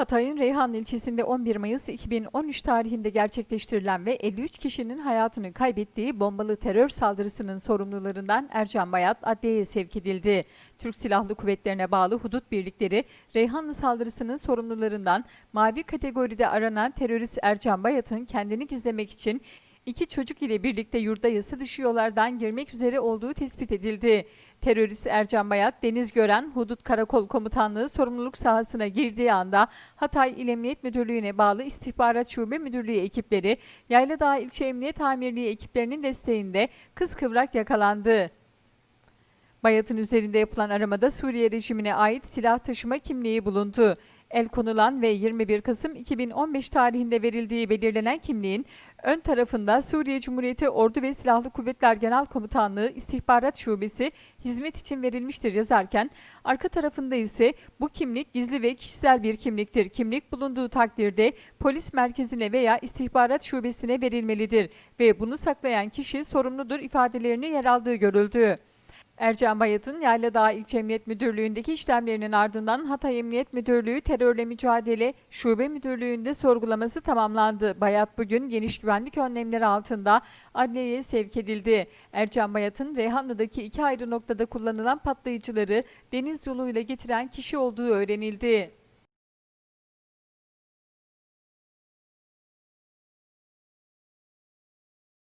Hatay'ın Reyhan ilçesinde 11 Mayıs 2013 tarihinde gerçekleştirilen ve 53 kişinin hayatını kaybettiği bombalı terör saldırısının sorumlularından Ercan Bayat adliyeye sevk edildi. Türk Silahlı Kuvvetlerine bağlı hudut birlikleri Reyhanlı saldırısının sorumlularından mavi kategoride aranan terörist Ercan Bayat'ın kendini gizlemek için iki çocuk ile birlikte yurda yasa dışı yollardan girmek üzere olduğu tespit edildi. Terörist Ercan Bayat, Deniz Gören Hudut Karakol Komutanlığı sorumluluk sahasına girdiği anda Hatay İl Emniyet Müdürlüğü'ne bağlı İstihbarat Şube Müdürlüğü ekipleri, Yayladağ İlçe Emniyet Amirliği ekiplerinin desteğinde kıskıvrak yakalandı. Bayat'ın üzerinde yapılan aramada Suriye rejimine ait silah taşıma kimliği bulundu. El konulan ve 21 Kasım 2015 tarihinde verildiği belirlenen kimliğin ön tarafında Suriye Cumhuriyeti Ordu ve Silahlı Kuvvetler Genel Komutanlığı İstihbarat Şubesi hizmet için verilmiştir yazarken arka tarafında ise bu kimlik gizli ve kişisel bir kimliktir. Kimlik bulunduğu takdirde polis merkezine veya istihbarat şubesine verilmelidir ve bunu saklayan kişi sorumludur ifadelerini yer aldığı görüldü. Ercan Bayat'ın Yayladağ İlçe Emniyet Müdürlüğü'ndeki işlemlerinin ardından Hatay Emniyet Müdürlüğü Terörle Mücadele Şube Müdürlüğü'nde sorgulaması tamamlandı. Bayat bugün geniş güvenlik önlemleri altında adliyeye sevk edildi. Ercan Bayat'ın Reyhanlı'daki iki ayrı noktada kullanılan patlayıcıları deniz yoluyla getiren kişi olduğu öğrenildi.